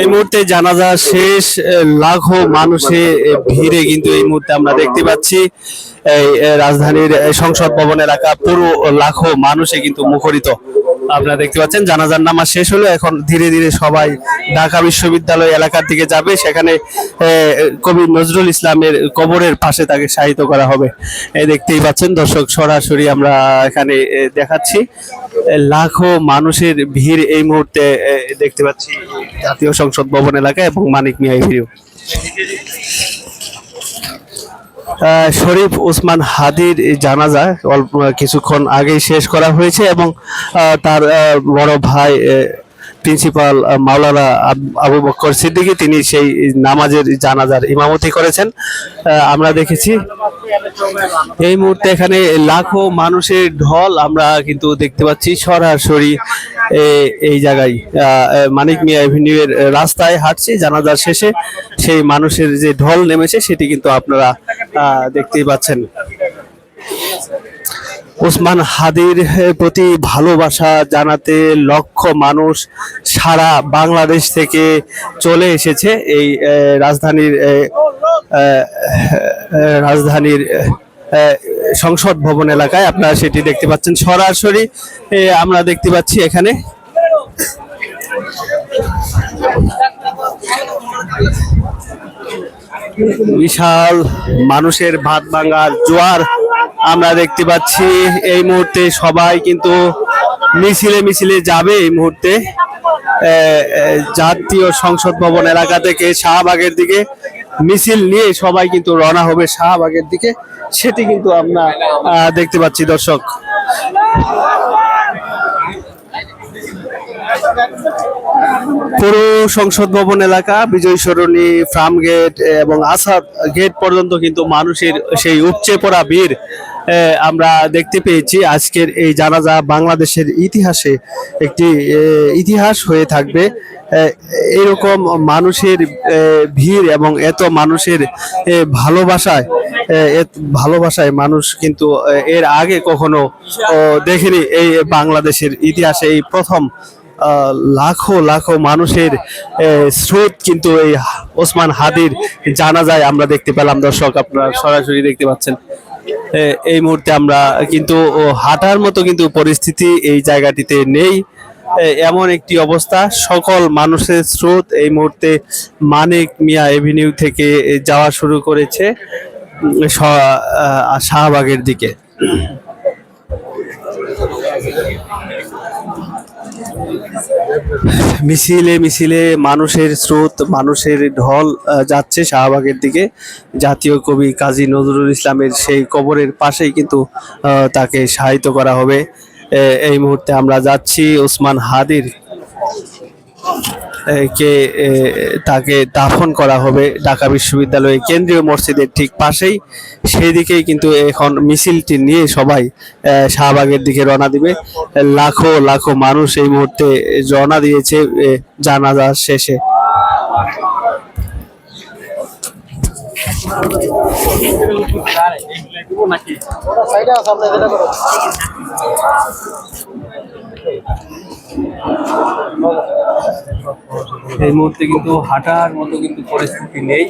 এই মুহূর্তে জানাজা শেষ লাখো মানুষে ভিড়ে কিন্তু এই মুহূর্তে আমরা দেখতে পাচ্ছি। এই রাজধানীর সংসদ ভবন এলাকা পুরো লাখো মানুষে কিন্তু মুখরিত। আপনারা দেখতে পাচ্ছেন, জানাজার নামাজ শেষ হলো। এখন ধীরে ধীরে সবাই ঢাকা বিশ্ববিদ্যালয় এলাকার দিকে যাবে। সেখানে কবি নজরুল ইসলামের কবরের পাশে তাকে শায়িত করা হবে। এই দেখতেই পাচ্ছেন, দর্শক, সরাসরি আমরা এখানে দেখাচ্ছি। লাখো মানুষের ভিড় এই মুহূর্তে দেখতে পাচ্ছি জাতীয় সংসদ ভবন এলাকা এবং মানিক মিয়া ভিড় শরীফ ওসমান হাদির জানাজা অল্প কিছুক্ষণ আগেই শেষ করা হয়েছে এবং তার বড় ভাই প্রিন্সিপাল মাওলানা আব- বক্কর সিদ্দিকী, তিনি সেই নামাজের জানাজার ইমামতি করেছেন। আমরা দেখেছি এই মুহূর্তে এখানে লাখো মানুষের ঢল আমরা কিন্তু দেখতে পাচ্ছি সরাসরি এই জায়গায় মানিক মিয়া এভিনিউ এর রাস্তায় হাঁটছি, জানাজার শেষে সেই মানুষের যে ঢল নেমেছে, সেটি কিন্তু আপনারা দেখতেই পাচ্ছেন। ওসমান হাদির প্রতি ভালোবাসা জানাতে লক্ষ মানুষ সারা বাংলাদেশ থেকে চলে এসেছে। এই রাজধানীর রাজধানীর সংসদ ভবন এলাকায় আপনারা সেটি দেখতে পাচ্ছেন। সরাসরি আমরা দেখতে পাচ্ছি এখানে। বিশাল মানুষের ভাত ভাঙার জোয়ার আমরা দেখতে পাচ্ছি। এই মুহূর্তে সবাই কিন্তু মিছিলে মিছিলে যাবে এই মুহূর্তে। জাতীয় সংসদ ভবন এলাকা থেকে শাহবাগের দিকে মিছিল নিয়ে সবাই কিন্তু রওনা হবে শাহবাগের দিকে। সেটি কিন্তু আমরা দেখতে পাচ্ছি দর্শক। পুরো সংসদ ভবন এলাকা, বিজয় সরণি, ফার্ম গেট এবং আসাদ গেট পর্যন্ত কিন্তু মানুষের সেই উপচে পড়া ভিড়। আমরা দেখতে পেয়েছি আজকের এই জানাজা বাংলাদেশের ইতিহাসে একটি ইতিহাস হয়ে থাকবে। এরকম মানুষের ভিড় এবং এত মানুষের ভালোবাসায় ভালোবাসায় মানুষ কিন্তু এর আগে কখনো দেখেনি এই বাংলাদেশের ইতিহাসে এই প্রথম লাখো লাখো মানুষের স্রোত কিন্তু এই ওসমান হাদির জানা যায় আমরা দেখতে পেলাম। দর্শক, আপনারা সরাসরি দেখতে পাচ্ছেন। এই মুহূর্তে আমরা কিন্তু হাঁটার মতো কিন্তু পরিস্থিতি এই জায়গাটিতে নেই। এমন একটি অবস্থা। সকল মানুষের স্রোত এই মুহূর্তে মানিক মিয়া এভিনিউ থেকে যাওয়া শুরু করেছে শাহবাগের দিকে। মিছিলে মিছিলে মানুষের স্রোত, মানুষের ঢল যাচ্ছে শাহবাগের দিকে। জাতীয় কবি কাজী নজরুল ইসলামের সেই কবরের পাশেই কিন্তু তাকে সাহিত্য করা হবে। এই মুহূর্তে আমরা যাচ্ছি ওসমান হাদির কে তাকে দাফন করা হবে ঢাকা বিশ্ববিদ্যালয়ে কেন্দ্রীয় মসজিদের ঠিক পাশেই। সেই দিকেই কিন্তু এখন মিছিলটি নিয়ে সবাই শাহবাগের দিকে রওনা দিবে। লাখো লাখো মানুষ এই মুহূর্তে রওনা দিয়েছে জানাজা শেষে। এই মুহূর্তে কিন্তু হাঁটার মতো কিন্তু পরিস্থিতি নেই।